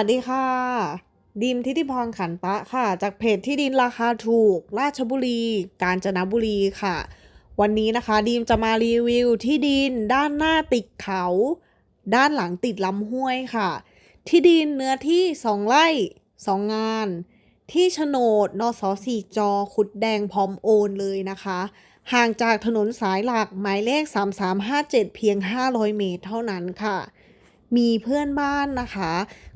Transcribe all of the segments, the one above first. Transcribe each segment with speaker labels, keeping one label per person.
Speaker 1: สวัสดีค่ะ ดิมทิติพรขันตะค่ะ จากเพจที่ดินราคาถูก ราชบุรี กาญจนบุรีค่ะ วันนี้นะคะ ดิมจะมารีวิวที่ดินด้านหน้าติดเขา ด้านหลังติดลำห้วยค่ะ ที่ดินเนื้อที่ 2 ไร่ 2 งาน ที่โฉนดนสสี่จอขุดแดงพร้อมโอนเลยนะคะ ห่างจากถนนสายหลักหมายเลข 3357 เพียง 500 เมตรเท่านั้นค่ะ มีเพื่อนบ้านนะคะ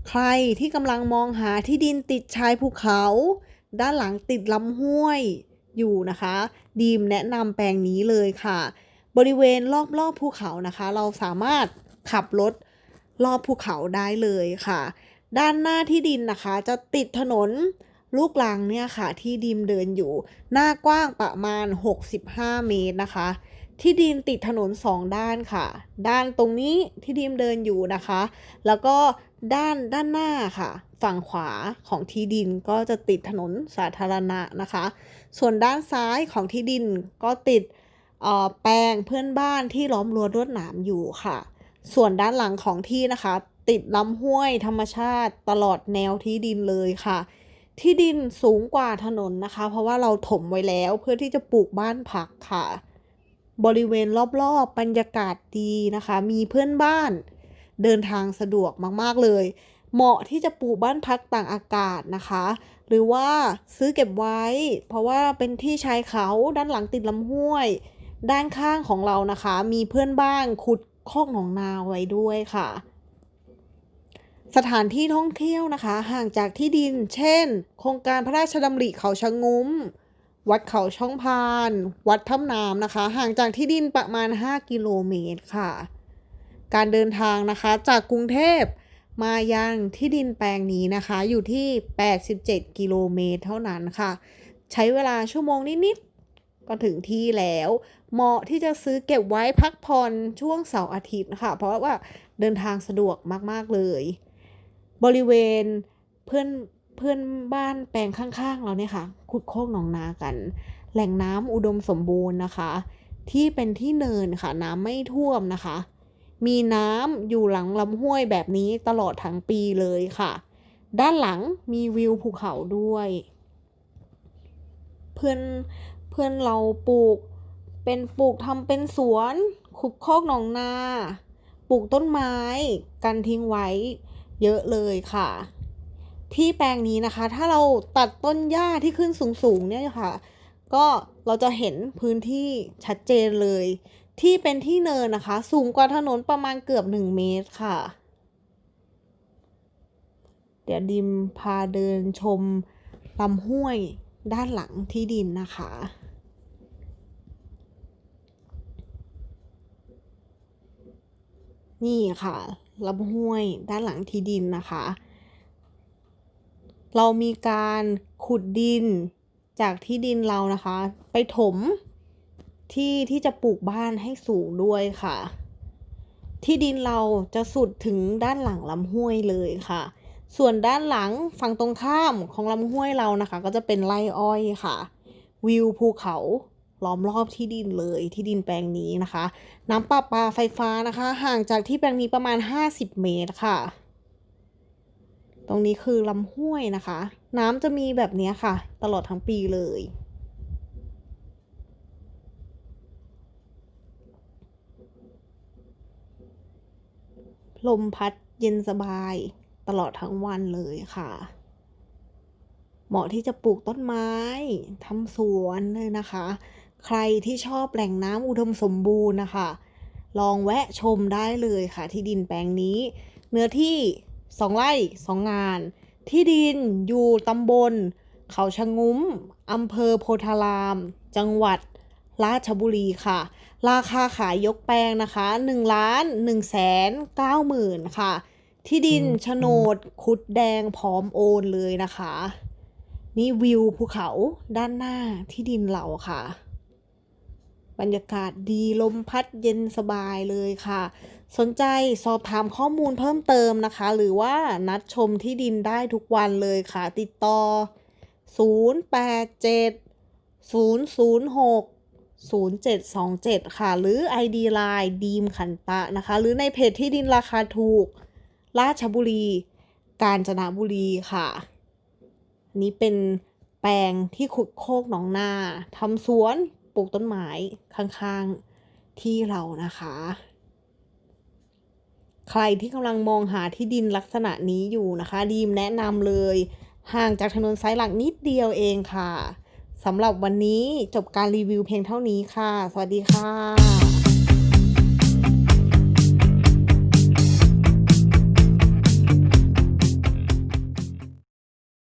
Speaker 1: ใครที่กำลังมองหาที่ดินติดชายภูเขา ด้านหลังติดลำห้วยอยู่นะคะ ดีมแนะนำแปลงนี้เลยค่ะ บริเวณรอบๆภูเขานะคะ เราสามารถขับรถรอบภูเขาได้เลยค่ะ ด้านหน้าที่ดินนะคะ จะติดถนนลูกลังเนี่ยค่ะ ที่ดิมเดินอยู่ หน้ากว้างประมาณ 65 เมตรนะคะ ที่ดินติดถนนสองด้านค่ะ ด้านตรงนี้ที่ดิมเดินอยู่นะคะ แล้วก็ด้านด้านหน้าค่ะ ฝั่งขวาของที่ดินก็จะติดถนนสาธารณะนะคะ ส่วนด้านซ้ายของที่ดินก็ติดแปลงเพื่อนบ้านที่ล้อมรั้วรวดหนามอยู่ค่ะ ส่วนด้านหลังของที่นะคะ ติดลำห้วยธรรมชาติตลอดแนวที่ดินเลยค่ะ ที่ดินสูงกว่าถนนนะคะ เพราะว่าเราถมไว้แล้วเพื่อที่จะปลูกบ้านพักค่ะ บริเวณรอบๆ บรรยากาศดีนะคะ มีเพื่อนบ้าน เดินทางสะดวกมาก ๆ เลย เหมาะที่จะปลูกบ้านพักต่างอากาศนะคะ หรือว่าซื้อเก็บไว้ เพราะว่าเป็นที่ชายเขาด้านหลังติดลำห้วย ด้านข้างของเรานะคะ มีเพื่อนบ้านขุดคอกหนองนาไว้ด้วยค่ะ สถานที่ท่องเที่ยวนะคะ ห่างจากที่ดิน เช่น โครงการพระราชดำริเขาชะงุ้ม วัดเขาช่องพาน วัดถ้ำน้ำนะคะ ห่างจากที่ดินประมาณ 5 กิโลเมตรค่ะ การเดินทางนะคะจากกรุงเทพมายังที่ดินแปลงนี้นะคะ อยู่ที่ 87 กิโลเมตรเท่านั้นค่ะ ใช้เวลาชั่วโมงนิดๆ ก็ถึงที่แล้ว เหมาะที่จะซื้อเก็บไว้พักผ่อนช่วงเสาร์อาทิตย์นะคะเพราะว่าเดินทางสะดวกมากๆเลย บริเวณเพื่อน เพื่อนบ้านแปลงข้างๆเราเนี่ยค่ะ ขุดโคกหนองนากัน แหล่งน้ำอุดมสมบูรณ์นะคะ ที่เป็นที่เนินค่ะน้ำไม่ท่วมนะคะ มีน้ำอยู่หลังลำห้วยแบบนี้ตลอดทั้งปีเลยค่ะ ด้านหลังมีวิวภูเขาด้วย เพื่อนเพื่อนเราปลูก เป็นปลูกทำเป็นสวน ขุดโคกหนองนา ปลูกต้นไม้ กันทิ้งไว้ เยอะเลยค่ะ ที่แปลงนี้นะคะ ถ้าเราตัดต้นหญ้าที่ขึ้นสูงๆเนี่ยค่ะ ก็เราจะเห็นพื้นที่ชัดเจนเลย ที่เป็นที่เนินนะคะ สูงกว่าถนนประมาณเกือบหนึ่งเมตรค่ะ เดี๋ยวดิมพาเดินชมลำห้วยด้านหลังที่ดินนะคะนี่ค่ะลำห้วยด้านหลังที่ดินนะคะ เรามีการขุดดินจากที่ดินเรานะคะ ไปถมที่ที่จะปลูกบ้านให้สูงด้วยค่ะ ที่ดินเราจะสุดถึงด้านหลังลำห้วยเลยค่ะ ส่วนด้านหลังฝั่งตรงข้ามของลำห้วยเรานะคะ ก็จะเป็นไร่อ้อยค่ะ วิวภูเขาล้อมรอบที่ดินเลยที่ดินแปลงนี้นะคะ น้ำประปาไฟฟ้านะคะ ห่างจากที่แปลงนี้ประมาณ 50 เมตรค่ะ ตรงนี้คือลำห้วยนะคะ น้ำจะมีแบบนี้ค่ะ ตลอดทั้งปีเลย ลมพัดเย็นสบายตลอดทั้งวันเลยค่ะ เหมาะที่จะปลูกต้นไม้ทำสวนเลยนะคะ ใครที่ชอบแหล่งน้ำอุดมสมบูรณ์นะคะ ลองแวะชมได้เลยค่ะที่ดินแปลงนี้ เนื้อที่ สองไร่สองงาน ที่ดินอยู่ตำบล เขาชะงุ้มอำเภอโพธาราม จังหวัดราชบุรีค่ะ ราคาขายยกแปลงนะคะ1ล้าน1แสน9หมื่นค่ะ ที่ดินโฉนดคุดแดงพร้อมโอนเลยนะคะ นี่วิวภูเขาด้านหน้าที่ดินเราค่ะ บรรยากาศดีลมพัดเย็นสบายเลยค่ะ สนใจสอบถามข้อมูลเพิ่มเติมนะคะ หรือว่านัดชมที่ดินได้ทุกวันเลยค่ะ ติดต่อ 087 006 0727 ค่ะ หรือ ID Line ดีมขันตะนะคะ หรือในเพจที่ดินราคาถูก ราชบุรี กาญจนบุรีค่ะนนี้เป็นแปลงที่ขุดโคกหนองนาทำสวน ปลูกต้นไม้ข้างๆที่เรานะคะ ใครที่กำลังมองหาที่ดินลักษณะนี้อยู่นะคะ ดีมแนะนำเลย ห่างจากถนนสายหลักนิดเดียวเองค่ะสำหรับวันนี้จบการรีวิวเพียงเท่านี้ค่ะ สวัสดีค่ะ